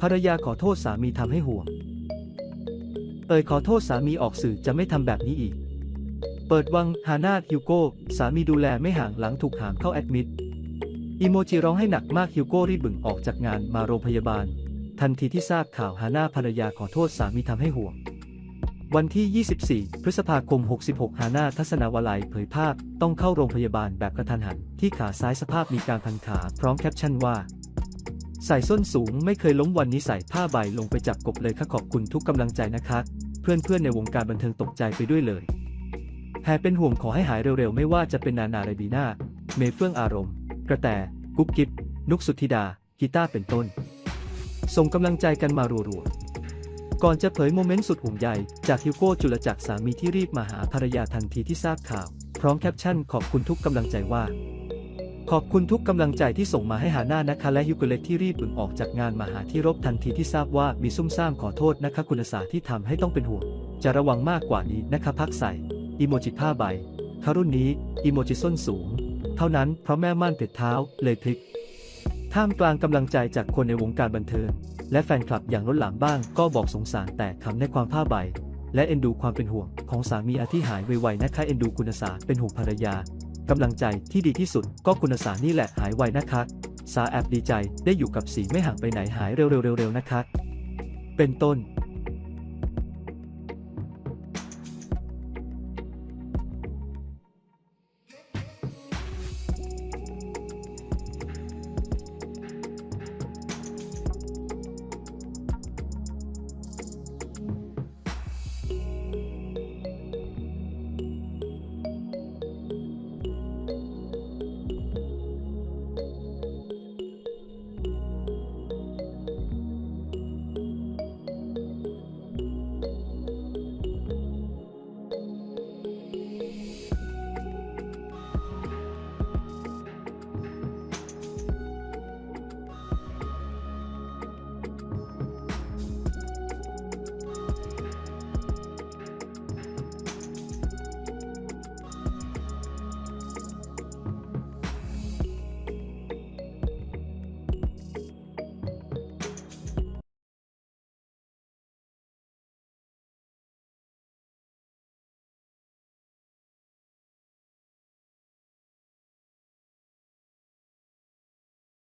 ภรรยาขอโทษสามีทำให้ห่วง เอ่ยขอโทษสามีออกสื่อจะไม่ทำแบบนี้อีก เปิดวังฮานาฮิวโก้ สามีดูแลไม่ห่างหลังถูกหามเข้าแอดมิดอีโมจิร้องให้หนักมากฮิวโก้รีบบึ่งออกจากงานมาโรงพยาบาล ทันทีที่ทราบข่าวฮาน่าภรรยาขอโทษสามีทำให้ห่วง วันที่ 24 พฤษภาคม 66 ฮาน่าทัศนาวลัยเผยภาพต้องเข้าโรงพยาบาลแบบกระทันหัน ที่ขาซ้ายสภาพมีการพันขาพร้อมแคปชั่นว่า ใส่ส้นสูงไม่เคยล้มวันนี้ใส่ผ้าใบลงไปจับกบเลยค่ะขอบคุณทุกกำลังใจนะคะ เพื่อนๆในวงการบันเทิงตกใจไปด้วยเลยแฮเป็นห่วงขอให้หายเร็วๆ ไม่ว่าจะเป็นนานาไรบีนาเมเฟื่องอารมณ์ กระแตกุ๊บกิ๊บนุกสุธิดา กีตาร์เป็นต้น ส่งกำลังใจกันมารัวๆ ก่อนจะเผยโมเมนต์สุดห่วงใยจากฮิวโก้จุลจักรสามีที่รีบมาหาภรรยาทันทีที่ทราบข่าว พร้อมแคปชั่นขอบคุณทุกกำลังใจว่า ขอบคุณทุกกำลังใจที่ส่งมาให้หาหน้านะคะและฮิวโกเล็กที่รีบบึงออกจากงานมาหาที่รบทันทีที่ทราบว่ามีซุ่มซ่ามขอโทษนะคะคุณสาที่ทำให้ต้องเป็นห่วงจะระวังมากกว่านี้นะคะพักใส่อีโมจิผ้าใบคารุ่นนี้อีโมจิส้นสูง เท่านั้นเพราะแม่ม่านเผ็ดเท้าเลยพลิกท่ามกลางกำลังใจจากคนในวงการบันเทิงและแฟนคลับอย่างล้นหลามบ้างก็บอกสงสารแต่คำในความผ้าใบและเอ็นดูความเป็นห่วงของสามีอาที่หายไวๆนะคะเอ็นดูคุณสาเป็นห่วงภรรยา กำลังใจที่ดีที่สุดก็คุณสานี่แหละหายไวนะคะสาแอบดีใจได้อยู่กับสีไม่ห่างไปไหนหายเร็วๆๆๆนะคะ เป็นต้น